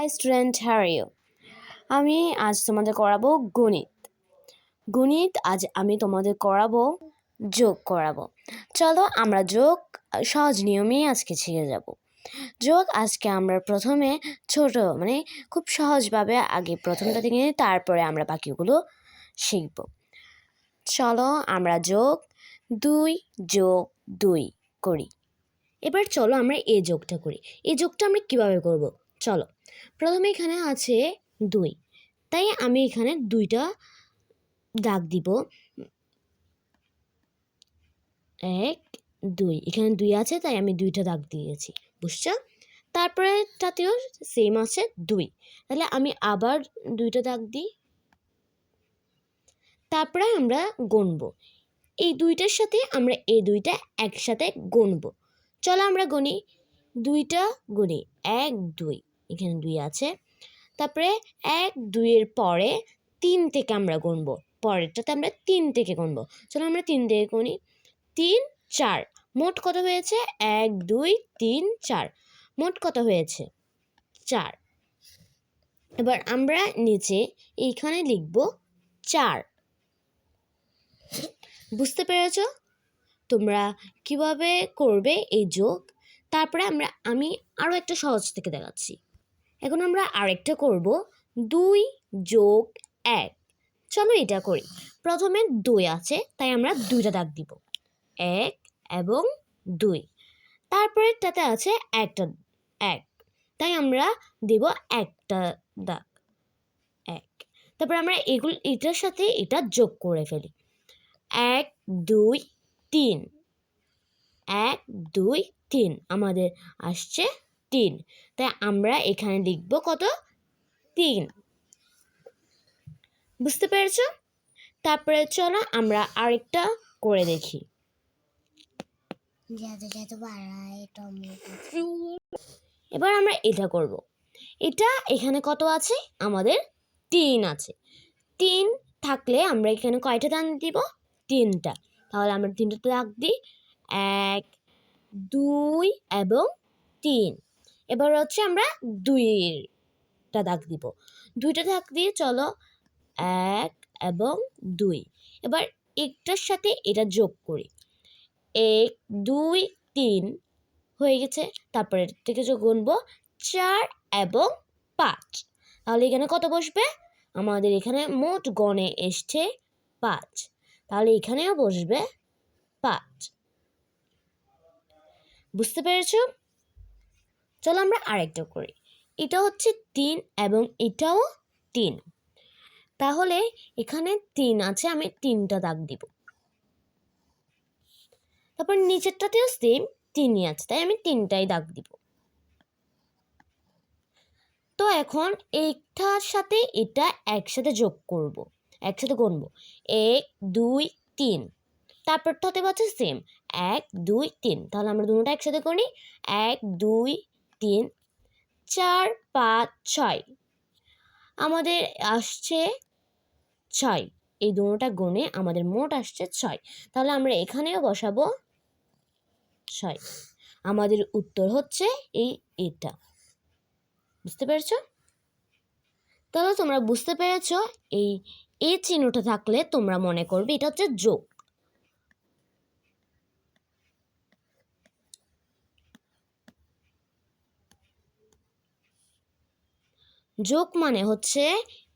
High student হ্যার you আমি আজ তোমাদের করাবো গণিত। গণিত আজ আমি তোমাদের করাবো, যোগ করাবো। চলো আমরা যোগ, সহজ নিয়মেই আজকে শিখে যাব। যোগ আজকে আমরা প্রথমে ছোট মানে খুব সহজভাবে আগে প্রথমটা থেকে তারপরে আমরা বাকিগুলো শিখব। চলো আমরা যোগ, দুই যোগ দুই করি। এবার চলো আমরা এই যোগটা করি। এই যোগটা আমরা কীভাবে করব? চলো। প্রথমে এখানে আছে দুই। তাই আমি এখানে দুইটা দাগ দিব। এক, দুই। এখানে দুই আছে, তাই আমি দুইটা দাগ দিয়েছি। বুঝছ? তারপরে তাতেও সেম আছে দুই। তাহলে আমি আবার দুইটা দাগ দিই। তারপরে আমরা গুনবো। এই দুইটার সাথে আমরা এই দুইটা একসাথে গুনবো। চলো আমরা গুনি। দুইটা গুনি। এক, দুই। এখানে দুই আছে। তারপরে এক, দুইয়ের পরে তিন থেকে আমরা গুনবো। পরেরটাতে আমরা তিন থেকে গুনবো। চলো আমরা তিন থেকে গুনি। তিন, চার। মোট কত হয়েছে? এক, দুই, তিন, চার। মোট কত হয়েছে? চার। এবার আমরা নিচে এইখানে লিখব চার। বুঝতে পেরেছ? তোমরা কীভাবে করবে এই যোগ? তারপরে আমরা, আমি আরও একটা সহজ থেকে দেখাচ্ছি। এখন আমরা আরেকটা করব। দুই যোগ এক। চলো এটা করি। প্রথমে দুই আছে, তাই আমরা দুইটা দাগ দিব। এক এবং দুই। তারপরেরটাতে আছে একটা এক। তাই আমরা দেব একটা দাগ। এক। তারপর আমরা এগুলো, এটার সাথে এটা যোগ করে ফেলি। এক, দুই, তিন। এক, দুই, তিন। আমাদের আসছে তিন। তাই আমরা এখানে লিখব কত? তিন। বুঝতে পেরেছ? তারপরে চলো আমরা আরেকটা করে দেখি। এবার আমরা এটা করব। এটা এখানে কত আছে? আমাদের তিন আছে। তিন থাকলে আমরা এখানে কয়টা দান দিব? তিনটা। তাহলে আমরা তিনটা দাগ দিই। এক দুই এবং তিন। এবার হচ্ছে আমরা দুইটা দাগ দিব। দুইটা দাগ দিয়ে চলো এক এবং দুই। এবার একটার সাথে এটা যোগ করি। এক, দুই, তিন হয়ে গেছে। তারপরে থেকে যোগ গুনবো চার এবং পাঁচ। তাহলে এখানে কত বসবে? আমাদের এখানে মোট গণে এসছে পাঁচ। তাহলে এখানেও বসবে পাঁচ। বুঝতে পেরেছ? চলো আমরা আরেকটা করি। এটা হচ্ছে তিন এবং এটাও তিন। তাহলে এখানে তিন আছে, আমি তিনটা দাগ দিব। তারপর নিচেরটাতেও সেম তিনই আছে, তাই আমি তিনটাই দাগ দিব। তো এখন এইটার সাথে এটা একসাথে যোগ করব, একসাথে গুনবো। এক, দুই, তিন। তারপরটাতে পারছে সেম এক, দুই, তিন। তাহলে আমরা দুটোটা একসাথে করি এক, দুই তিন, চার, পাঁচ, ছয়। আমাদের আসছে ছয়। এই দুটোটা গুণে আমাদের মোট আসছে ছয়। তাহলে আমরা এখানেও বসাবো ছয়। আমাদের উত্তর হচ্ছে এই এটা। বুঝতে পেরেছ? তাহলে তোমরা বুঝতে পেরেছ এই এ চিহ্নটা থাকলে তোমরা মনে করবে এটা হচ্ছে যোগ। যোগ মানে হচ্ছে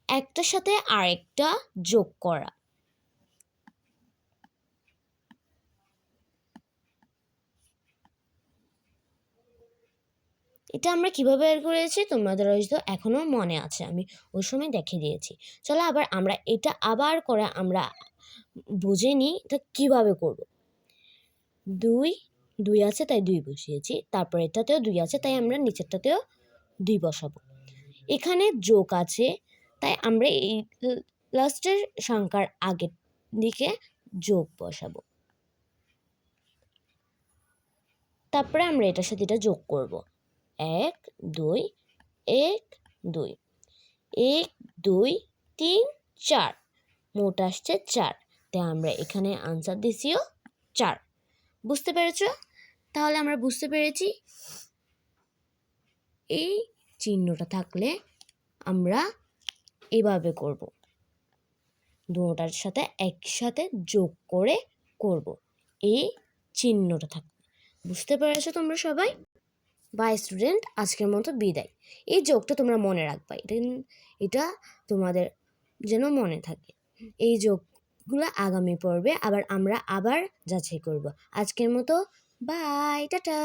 একটার সাথে আরেকটা যোগ করা। এটা আমরা কীভাবে বের করেছি? তোমাদের হয়তো এখনও মনে আছে, আমি ওই সময় দেখে দিয়েছি। চলো আবার আমরা এটা আবার করে আমরা বুঝে নিই এটা কীভাবে করব। দুই দুই আছে তাই দুই বসিয়েছি, তারপর এটাতেও দুই আছে তাই আমরা নিচেরটাতেও দুই বসাবো। এখানে যোগ আছে, তাই আমরা এই লাস্টের সংখ্যার আগের দিকে যোগ বসাবো। তারপরে আমরা এটার সাথে এটা যোগ করব। এক, দুই এক দুই। এক, দুই, তিন, চার। মোট আসছে চার। তাই আমরা এখানে আনসার দিছিও চার। বুঝতে পেরেছ? তাহলে আমরা বুঝতে পেরেছি? এই চিহ্নটা থাকলে আমরা এভাবে করব। দুটার সাথে একসাথে যোগ করে করব। এই চিহ্নটা থাকবে বুঝতে পেরেছ তোমরা সবাই? বাই স্টুডেন্ট, আজকের মতো বিদায়। এই যোগটা তোমরা মনে রাখবা, এটা এটা তোমাদের যেন মনে থাকে। এই যোগগুলো আগামী পর্বে আবার আমরা আবার যাচাই করব। আজকের মতো, বাই, টাটা!